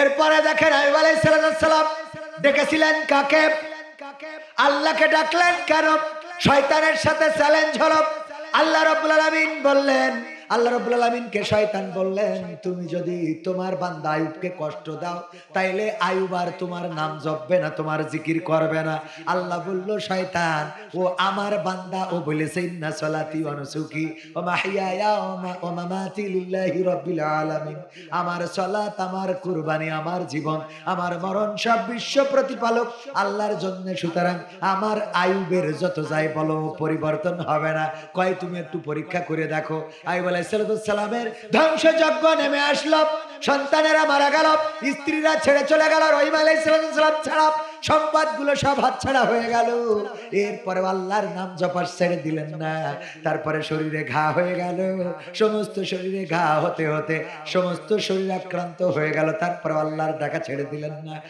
এরপরে দেখেন আইব আলাইসালাম ডেকেছিলেন কাকে? আল্লাহকে ডাকলেন কেন? শয়তানের সাথে চ্যালেঞ্জ হল। আল্লাহ রবুল আলমিন বললেন আল্লাহ রব্বুল শয়তান বললেন, তুমি যদি তোমার বান্দা আয়ুবকে কষ্ট দাও, তাইলে আয়ুব আর তোমার নাম জপবে না, তোমার জিকির করবে না। আল্লাহ বলল, শয়তান, ও আমার বান্দা, ও বলেছে সলাতি ওয়া নুসুকি ওয়া মাহইয়ায়া ওয়া মা- ওয়া মামাতি লিল্লাহি রাব্বিল আলামিন। আমার সালাত, আমার কুরবানি, আমার জীবন, আমার মরণ সব বিশ্ব প্রতিপালক আল্লাহর জন্য। সুতরাং আমার আয়ুবের যত যাই বলো, পরিবর্তন হবে না। কয়, তুমি একটু পরীক্ষা করে দেখো। আয়ুব আলাইসালামের ধ্বংসযজ্ঞ নেমে আসলো। সন্তানেরা মারা গেল, স্ত্রীরা ছেড়ে চলে গেল, রহিম আলাইসালাম ছাড়া সম্পদগুলো সব হাতছাড়া হয়ে গেল। এরপরে আল্লাহর নাম জপার ছেড়ে দিলেন না। তারপরে শরীরে ঘা হয়ে গেল। সমস্ত শরীরে ঘা হতে হতে সমস্ত শরীর আক্রান্ত হয়ে গেল। তারপরে আল্লাহর ডাকা ছেড়ে দিলেন না।